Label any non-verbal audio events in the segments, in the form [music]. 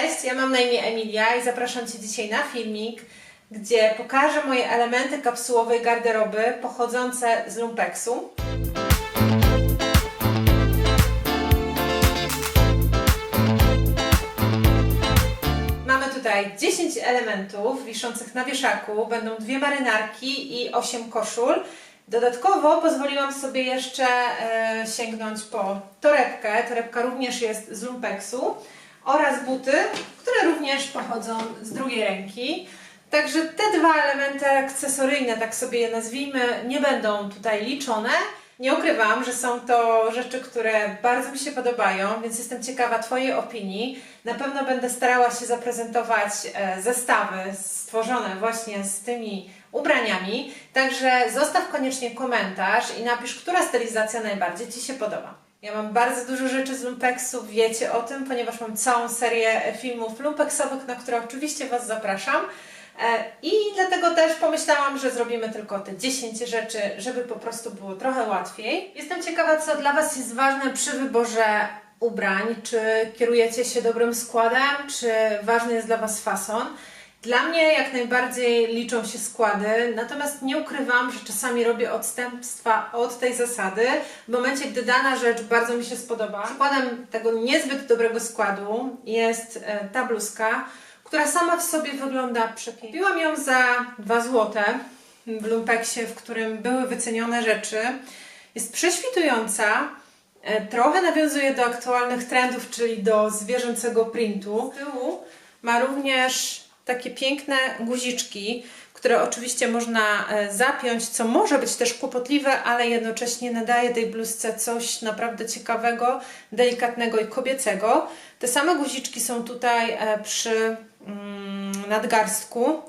Cześć, ja mam na imię Emilia i zapraszam Cię dzisiaj na filmik, gdzie pokażę moje elementy kapsułowej garderoby pochodzące z lumpeksu. Mamy tutaj 10 elementów wiszących na wieszaku. Będą dwie marynarki i 8 koszul. Dodatkowo pozwoliłam sobie jeszcze e, sięgnąć po torebkę. Torebka również jest z lumpeksu oraz buty, które również pochodzą z drugiej ręki. Także te dwa elementy akcesoryjne, tak sobie je nazwijmy, nie będą tutaj liczone. Nie ukrywam, że są to rzeczy, które bardzo mi się podobają, więc jestem ciekawa Twojej opinii. Na pewno będę starała się zaprezentować e, zestawy stworzone właśnie z tymi ubraniami. Także zostaw koniecznie komentarz i napisz, która stylizacja najbardziej Ci się podoba. Ja mam bardzo dużo rzeczy z lumpeksu, wiecie o tym, ponieważ mam całą serię filmów lumpeksowych, na które oczywiście Was zapraszam. E, I dlatego też pomyślałam, że zrobimy tylko te 10 rzeczy, żeby po prostu było trochę łatwiej. Jestem ciekawa, co dla Was jest ważne przy wyborze ubrań. Czy kierujecie się dobrym składem, czy ważny jest dla Was fason. Dla mnie jak najbardziej liczą się składy, natomiast nie ukrywam, że czasami robię odstępstwa od tej zasady w momencie, gdy dana rzecz bardzo mi się spodoba. Przykładem tego niezbyt dobrego składu jest e, ta bluzka, która sama w sobie wygląda przepięknie. Kupiłam ją za 2 zł w lumpeksie, w którym były wycenione rzeczy. Jest prześwitująca, e, trochę nawiązuje do aktualnych trendów, czyli do zwierzęcego printu. Z tyłu ma również takie piękne guziczki, które oczywiście można e, zapiąć, co może być też kłopotliwe, ale jednocześnie nadaje tej bluzce coś naprawdę ciekawego, delikatnego i kobiecego. Te same guziczki są tutaj e, przy mm, nadgarstku.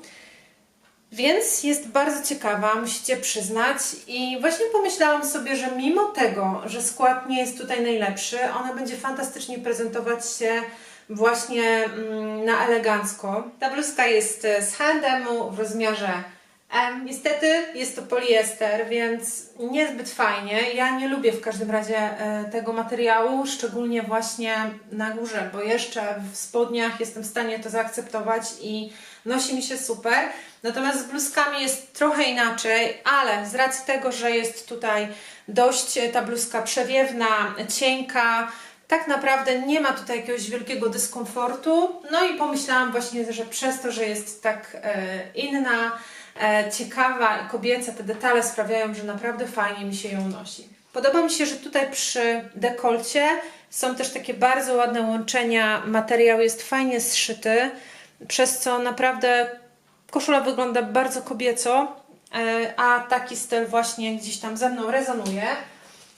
Więc jest bardzo ciekawa, musicie przyznać. I właśnie pomyślałam sobie, że mimo tego, że skład nie jest tutaj najlepszy, ona będzie fantastycznie prezentować się właśnie mm, na elegancko. Ta bluzka jest e, z H&M w rozmiarze M. Niestety jest to poliester, więc niezbyt fajnie. Ja nie lubię w każdym razie e, tego materiału, szczególnie właśnie na górze, bo jeszcze w spodniach jestem w stanie to zaakceptować i nosi mi się super. Natomiast z bluzkami jest trochę inaczej, ale z racji tego, że jest tutaj dość ta bluzka przewiewna, cienka, tak naprawdę nie ma tutaj jakiegoś wielkiego dyskomfortu. No i pomyślałam właśnie, że przez to, że jest tak e, inna, e, ciekawa i kobieca, te detale sprawiają, że naprawdę fajnie mi się ją nosi. Podoba mi się, że tutaj przy dekolcie są też takie bardzo ładne łączenia. Materiał jest fajnie zszyty, przez co naprawdę koszula wygląda bardzo kobieco, e, a taki styl właśnie gdzieś tam ze mną rezonuje.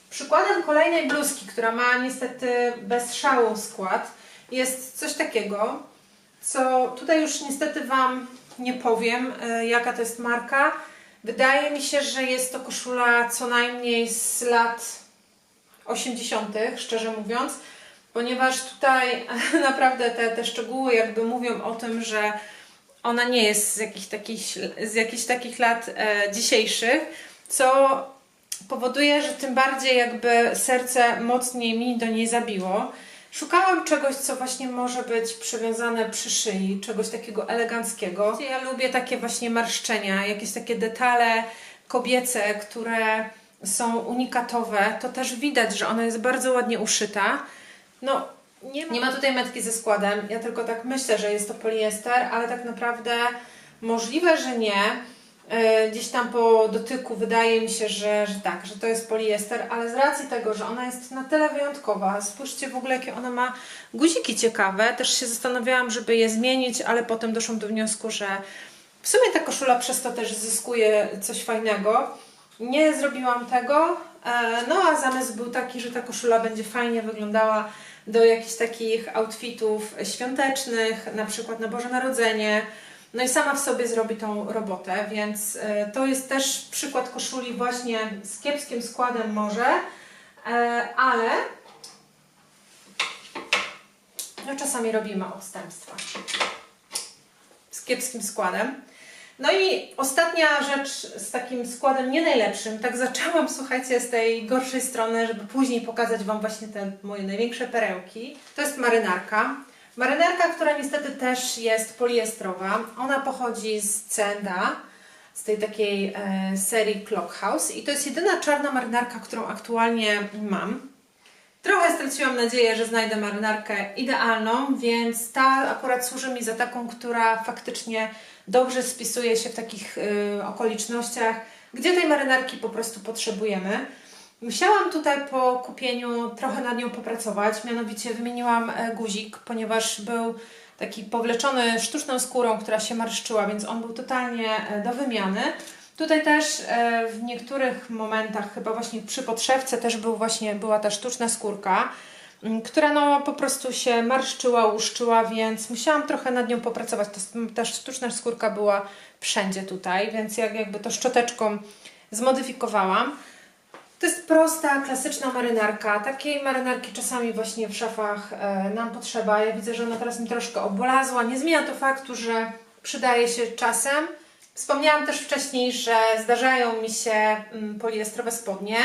Przykładem kolejnej bluzki, która ma niestety bez szału skład, jest coś takiego, co tutaj już niestety Wam nie powiem, e, jaka to jest marka. Wydaje mi się, że jest to koszula co najmniej z lat 80., szczerze mówiąc, ponieważ tutaj [laughs] naprawdę te, te szczegóły jakby mówią o tym, że ona nie jest z jakichś takich, z jakichś takich lat e, dzisiejszych, co powoduje, że tym bardziej jakby serce mocniej mi do niej zabiło. Szukałam czegoś, co właśnie może być przywiązane przy szyi, czegoś takiego eleganckiego. Ja lubię takie właśnie marszczenia, jakieś takie detale kobiece, które są unikatowe. To też widać, że ona jest bardzo ładnie uszyta. No, nie ma, nie ma tutaj metki ze składem. Ja tylko tak myślę, że jest to poliester, ale tak naprawdę możliwe, że nie. E, gdzieś tam po dotyku wydaje mi się, że, że tak, że to jest poliester, ale z racji tego, że ona jest na tyle wyjątkowa, spójrzcie w ogóle jakie ona ma guziki ciekawe, też się zastanawiałam, żeby je zmienić, ale potem doszłam do wniosku, że w sumie ta koszula przez to też zyskuje coś fajnego. Nie zrobiłam tego, e, no a zamysł był taki, że ta koszula będzie fajnie wyglądała do jakichś takich outfitów świątecznych, na przykład na Boże Narodzenie, no i sama w sobie zrobi tą robotę, więc e, to jest też przykład koszuli właśnie z kiepskim składem może, e, ale no czasami robimy odstępstwa z kiepskim składem. No i ostatnia rzecz z takim składem nie najlepszym. Tak zaczęłam, słuchajcie, z tej gorszej strony, żeby później pokazać Wam właśnie te moje największe perełki. To jest marynarka. Marynarka, która niestety też jest poliestrowa. Ona pochodzi z Cenda, z tej takiej e, serii Clockhouse i to jest jedyna czarna marynarka, którą aktualnie mam. Trochę straciłam nadzieję, że znajdę marynarkę idealną, więc ta akurat służy mi za taką, która faktycznie dobrze spisuje się w takich y, okolicznościach, gdzie tej marynarki po prostu potrzebujemy. Musiałam tutaj po kupieniu trochę nad nią popracować, mianowicie wymieniłam e, guzik, ponieważ był taki powleczony sztuczną skórą, która się marszczyła, więc on był totalnie e, do wymiany. Tutaj też e, w niektórych momentach, chyba właśnie przy podszewce też był właśnie, była ta sztuczna skórka, która no po prostu się marszczyła, łuszczyła, więc musiałam trochę nad nią popracować. Ta, ta sztuczna skórka była wszędzie tutaj, więc jak, jakby to szczoteczką zmodyfikowałam. To jest prosta, klasyczna marynarka. Takiej marynarki czasami właśnie w szafach e, nam potrzeba. Ja widzę, że ona teraz mi troszkę obolazła. Nie zmienia to faktu, że przydaje się czasem. Wspomniałam też wcześniej, że zdarzają mi się mm, poliestrowe spodnie.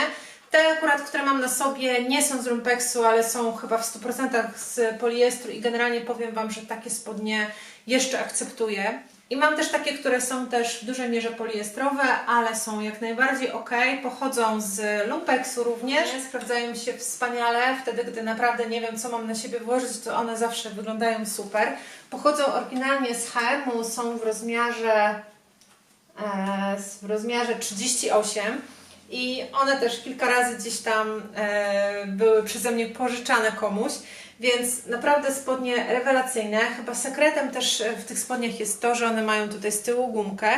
Te akurat, które mam na sobie nie są z lumpeksu, ale są chyba w 100% z poliestru i generalnie powiem Wam, że takie spodnie jeszcze akceptuję. I mam też takie, które są też w dużej mierze poliestrowe, ale są jak najbardziej ok. Pochodzą z lumpeksu również. Sprawdzają mi się wspaniale. Wtedy, gdy naprawdę nie wiem, co mam na siebie włożyć, to one zawsze wyglądają super. Pochodzą oryginalnie z H&M, są w rozmiarze e, w rozmiarze 38 i one też kilka razy gdzieś tam e, były przeze mnie pożyczane komuś, więc naprawdę spodnie rewelacyjne. Chyba sekretem też e, w tych spodniach jest to, że one mają tutaj z tyłu gumkę.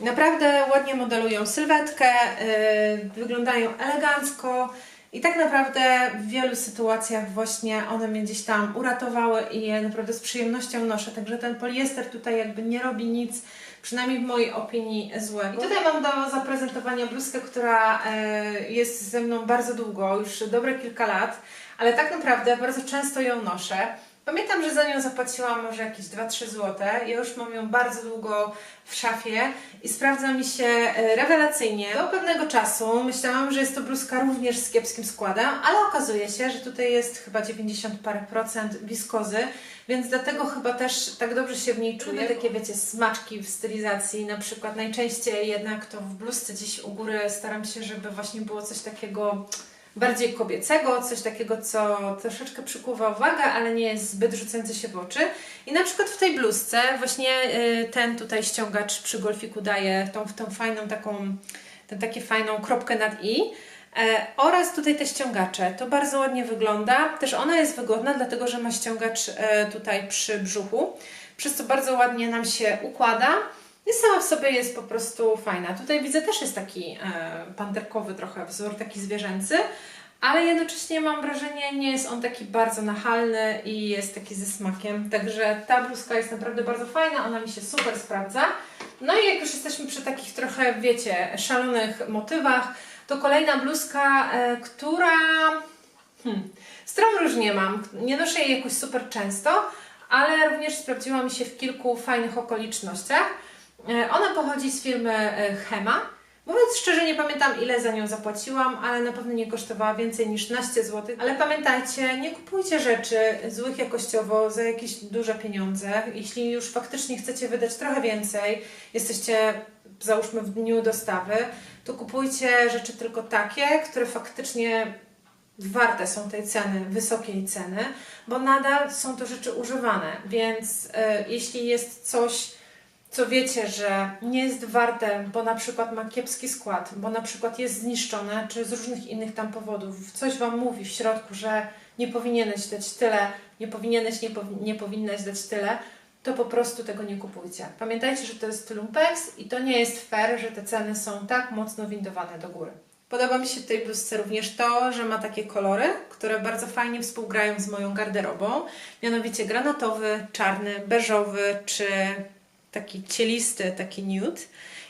Naprawdę ładnie modelują sylwetkę, e, wyglądają elegancko i tak naprawdę w wielu sytuacjach właśnie one mnie gdzieś tam uratowały i je naprawdę z przyjemnością noszę. Także ten poliester tutaj jakby nie robi nic, przynajmniej w mojej opinii złego. I tutaj mam do zaprezentowania bluzkę, która e, jest ze mną bardzo długo, już dobre kilka lat, ale tak naprawdę bardzo często ją noszę. Pamiętam, że za nią zapłaciłam może jakieś 2-3 zł. Ja już mam ją bardzo długo w szafie i sprawdza mi się e, rewelacyjnie. Do pewnego czasu myślałam, że jest to bluzka również z kiepskim składem, ale okazuje się, że tutaj jest chyba 90 parę procent wiskozy, więc dlatego chyba też tak dobrze się w niej czuję. Takie wiecie, smaczki w stylizacji, na przykład najczęściej jednak to w bluzce gdzieś u góry staram się, żeby właśnie było coś takiego bardziej kobiecego, coś takiego, co troszeczkę przykuwa uwagę, ale nie jest zbyt rzucające się w oczy. I na przykład w tej bluzce właśnie y, ten tutaj ściągacz przy golfiku daje tą, tą fajną taką, tę taką fajną kropkę nad i. E, oraz tutaj te ściągacze. To bardzo ładnie wygląda. Też ona jest wygodna, dlatego że ma ściągacz e, tutaj przy brzuchu, przez co bardzo ładnie nam się układa. I sama w sobie jest po prostu fajna. Tutaj widzę też jest taki e, panterkowy trochę wzór, taki zwierzęcy, ale jednocześnie mam wrażenie, nie jest on taki bardzo nachalny i jest taki ze smakiem. Także ta bluzka jest naprawdę bardzo fajna, ona mi się super sprawdza. No i jak już jesteśmy przy takich trochę, wiecie, szalonych motywach, to kolejna bluzka, e, która... Hmm, stron różnie mam, nie noszę jej jakoś super często, ale również sprawdziła mi się w kilku fajnych okolicznościach. E, Ona pochodzi z firmy e, Hema. Mówiąc szczerze, nie pamiętam ile za nią zapłaciłam, ale na pewno nie kosztowała więcej niż 12 zł. Ale pamiętajcie, nie kupujcie rzeczy złych jakościowo za jakieś duże pieniądze. Jeśli już faktycznie chcecie wydać trochę więcej, jesteście załóżmy w dniu dostawy, to kupujcie rzeczy tylko takie, które faktycznie warte są tej ceny, wysokiej ceny, bo nadal są to rzeczy używane, więc e, jeśli jest coś, co wiecie, że nie jest warte, bo na przykład ma kiepski skład, bo na przykład jest zniszczone, czy z różnych innych tam powodów, coś Wam mówi w środku, że nie powinieneś dać tyle, nie powinieneś, nie, powi- nie powinnaś dać tyle, to po prostu tego nie kupujcie. Pamiętajcie, że to jest lumpex i to nie jest fair, że te ceny są tak mocno windowane do góry. Podoba mi się w tej bluzce również to, że ma takie kolory, które bardzo fajnie współgrają z moją garderobą. Mianowicie granatowy, czarny, beżowy czy taki cielisty, taki nude.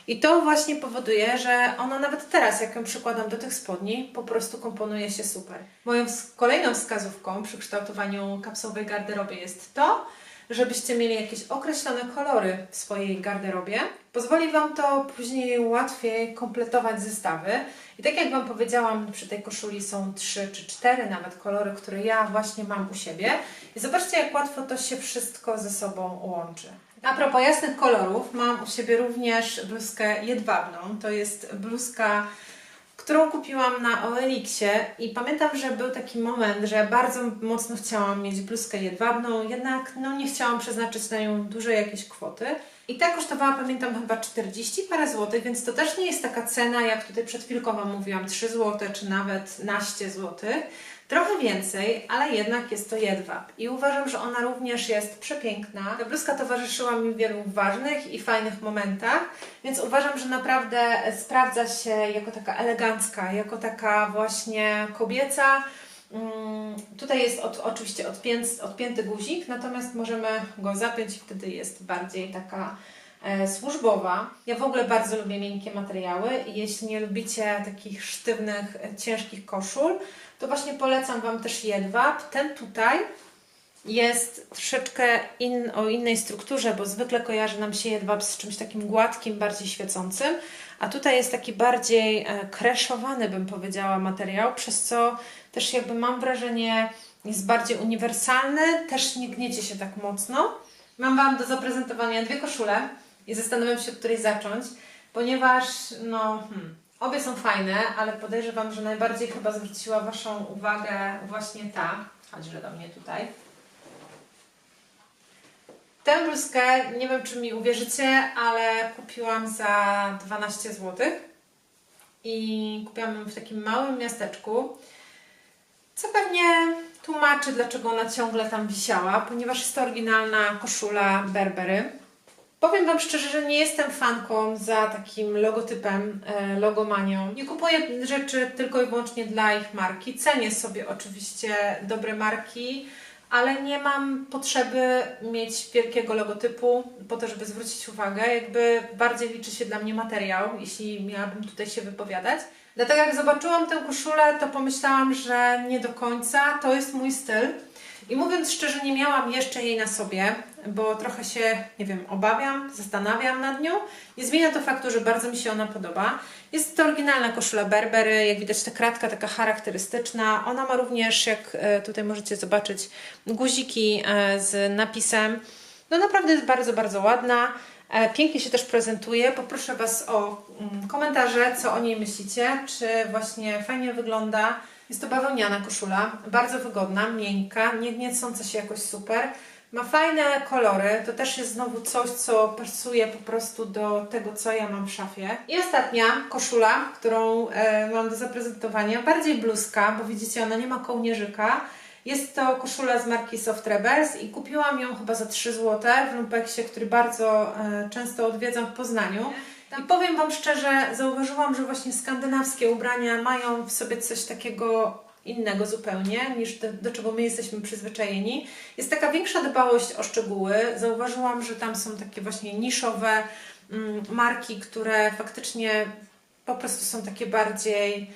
I to właśnie powoduje, że ona nawet teraz, jak ją przykładam do tych spodni, po prostu komponuje się super. Moją kolejną wskazówką przy kształtowaniu kapsułowej garderoby jest to, żebyście mieli jakieś określone kolory w swojej garderobie. Pozwoli Wam to później łatwiej kompletować zestawy. I tak jak Wam powiedziałam, przy tej koszuli są trzy czy cztery nawet kolory, które ja właśnie mam u siebie. I zobaczcie, jak łatwo to się wszystko ze sobą łączy. A propos jasnych kolorów, mam u siebie również bluzkę jedwabną. To jest bluzka którą kupiłam na OLX-ie i pamiętam, że był taki moment, że bardzo mocno chciałam mieć bluzkę jedwabną, jednak no, nie chciałam przeznaczyć na nią dużej jakiejś kwoty. I ta kosztowała, pamiętam, chyba 40 parę złotych, więc to też nie jest taka cena, jak tutaj przed chwilką Wam mówiłam, 3 zł czy nawet naście złotych. Trochę więcej, ale jednak jest to jedwab. I uważam, że ona również jest przepiękna. Ta bluzka towarzyszyła mi w wielu ważnych i fajnych momentach, więc uważam, że naprawdę sprawdza się jako taka elegancka, jako taka właśnie kobieca. Mm, Tutaj jest od, oczywiście odpięty, odpięty guzik, natomiast możemy go zapiąć i wtedy jest bardziej taka e, służbowa. Ja w ogóle bardzo lubię miękkie materiały jeśli nie lubicie takich sztywnych, e, ciężkich koszul, to właśnie polecam Wam też jedwab. Ten tutaj jest troszeczkę in, o innej strukturze, bo zwykle kojarzy nam się jedwab z czymś takim gładkim, bardziej świecącym, a tutaj jest taki bardziej e, kreszowany, bym powiedziała, materiał, przez co też jakby mam wrażenie jest bardziej uniwersalny, też nie gniecie się tak mocno. Mam Wam do zaprezentowania dwie koszule i zastanawiam się, od której zacząć, ponieważ no, hmm, obie są fajne, ale podejrzewam, że najbardziej chyba zwróciła Waszą uwagę właśnie ta. Chodźże do mnie tutaj. Tę bluzkę, nie wiem czy mi uwierzycie, ale kupiłam za 12 zł. I kupiłam ją w takim małym miasteczku, co pewnie tłumaczy, dlaczego ona ciągle tam wisiała, ponieważ jest to oryginalna koszula Berbery. Powiem Wam szczerze, że nie jestem fanką za takim logotypem, e, logomanią. Nie kupuję rzeczy tylko i wyłącznie dla ich marki. Cenię sobie oczywiście dobre marki, ale nie mam potrzeby mieć wielkiego logotypu po to, żeby zwrócić uwagę. Jakby bardziej liczy się dla mnie materiał, jeśli miałabym tutaj się wypowiadać. Dlatego jak zobaczyłam tę koszulę, to pomyślałam, że nie do końca to jest mój styl. I mówiąc szczerze, nie miałam jeszcze jej na sobie, bo trochę się, nie wiem, obawiam, zastanawiam nad nią. Nie zmienia to faktu, że bardzo mi się ona podoba. Jest to oryginalna koszula Berbery, jak widać ta kratka taka charakterystyczna. Ona ma również, jak e, tutaj możecie zobaczyć, guziki e, z napisem. No naprawdę jest bardzo, bardzo ładna. E, Pięknie się też prezentuje. Poproszę Was o mm, komentarze, co o niej myślicie. Czy właśnie fajnie wygląda. Jest to bawełniana koszula, bardzo wygodna, miękka, nie gniecąca się jakoś super. Ma fajne kolory, to też jest znowu coś, co pasuje po prostu do tego, co ja mam w szafie. I ostatnia koszula, którą e, mam do zaprezentowania, bardziej bluzka, bo widzicie, ona nie ma kołnierzyka. Jest to koszula z marki Soft Rebels i kupiłam ją chyba za 3 zł w Lumpeksie, który bardzo e, często odwiedzam w Poznaniu. I powiem Wam szczerze, zauważyłam, że właśnie skandynawskie ubrania mają w sobie coś takiego innego zupełnie niż do, do czego my jesteśmy przyzwyczajeni. Jest taka większa dbałość o szczegóły. Zauważyłam, że tam są takie właśnie niszowe mm, marki, które faktycznie po prostu są takie bardziej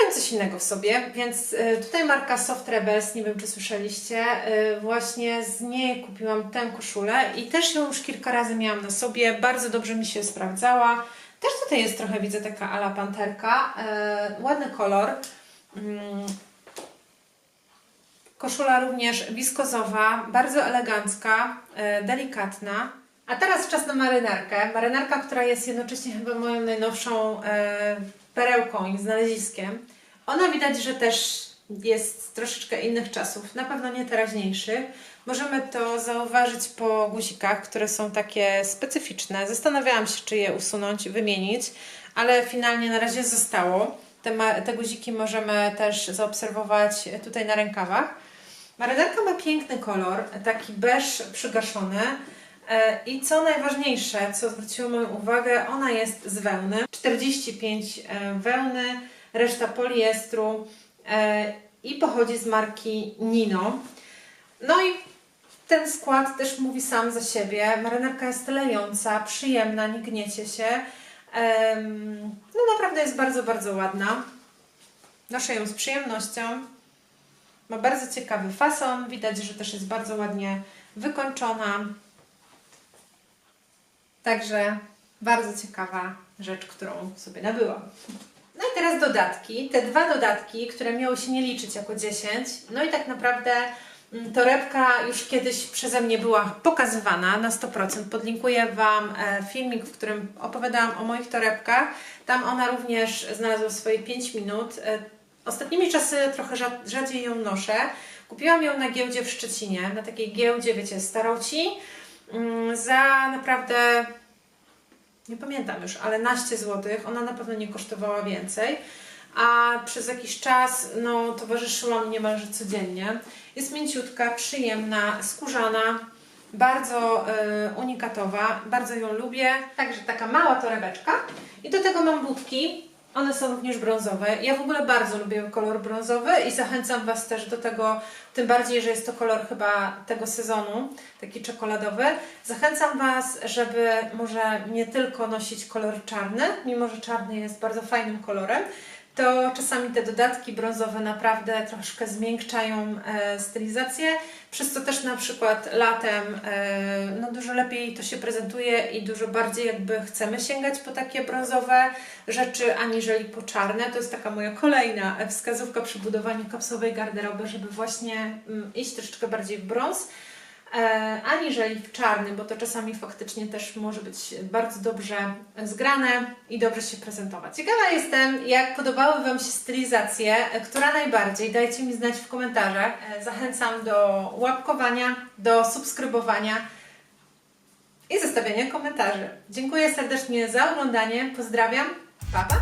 mają coś innego w sobie, więc y, tutaj marka Soft Rebels, nie wiem czy słyszeliście, y, właśnie z niej kupiłam tę koszulę i też ją już kilka razy miałam na sobie, bardzo dobrze mi się sprawdzała. Też tutaj jest trochę, widzę, taka ala panterka, y, ładny kolor. Mm. Koszula również wiskozowa, bardzo elegancka, delikatna. A teraz czas na marynarkę. Marynarka, która jest jednocześnie chyba moją najnowszą perełką i znaleziskiem. Ona widać, że też jest z troszeczkę innych czasów, na pewno nie teraźniejszych. Możemy to zauważyć po guzikach, które są takie specyficzne. Zastanawiałam się, czy je usunąć, wymienić, ale finalnie na razie zostało. Te, te guziki możemy też zaobserwować tutaj na rękawach. Marynarka ma piękny kolor, taki beż przygaszony. E, I co najważniejsze, co zwróciło moją uwagę, ona jest z wełny. 45 e, wełny, reszta poliestru e, i pochodzi z marki Nino. No i ten skład też mówi sam za siebie. Marynarka jest lejąca, przyjemna, nie gniecie się. No naprawdę jest bardzo, bardzo ładna. Noszę ją z przyjemnością. Ma bardzo ciekawy fason. Widać, że też jest bardzo ładnie wykończona. Także bardzo ciekawa rzecz, którą sobie nabyłam. No i teraz dodatki. Te dwa dodatki, które miały się nie liczyć jako 10. No i tak naprawdę mm, torebka już kiedyś przeze mnie była pokazywana na 100%. Podlinkuję Wam e, filmik, w którym opowiadałam o moich torebkach. Tam ona również znalazła swoje 5 minut. E, Ostatnimi czasy trochę rza- rzadziej ją noszę. Kupiłam ją na giełdzie w Szczecinie, na takiej giełdzie, wiecie, staroci, mm, za naprawdę nie pamiętam już, ale naście złotych. Ona na pewno nie kosztowała więcej. A przez jakiś czas no, towarzyszyła mi niemalże codziennie. Jest mięciutka, przyjemna, skórzana, bardzo e, unikatowa, bardzo ją lubię. Także taka mała torebeczka. I do tego mam budki. One są również brązowe. Ja w ogóle bardzo lubię kolor brązowy i zachęcam Was też do tego, tym bardziej, że jest to kolor chyba tego sezonu, taki czekoladowy. Zachęcam Was, żeby może nie tylko nosić kolor czarny, mimo że czarny jest bardzo fajnym kolorem, to czasami te dodatki brązowe naprawdę troszkę zmiękczają e, stylizację, przez co też na przykład latem e, no dużo lepiej to się prezentuje i dużo bardziej jakby chcemy sięgać po takie brązowe rzeczy, aniżeli po czarne. To jest taka moja kolejna e, wskazówka przy budowaniu kapsułowej garderoby, żeby właśnie mm, iść troszeczkę bardziej w brąz aniżeli w czarny, bo to czasami faktycznie też może być bardzo dobrze zgrane i dobrze się prezentować. Ciekawa jestem, jak podobały Wam się stylizacje, e, która najbardziej. Dajcie mi znać w komentarzach. E, Zachęcam do łapkowania, do subskrybowania i zostawiania komentarzy. Dziękuję serdecznie za oglądanie. Pozdrawiam. Pa, pa!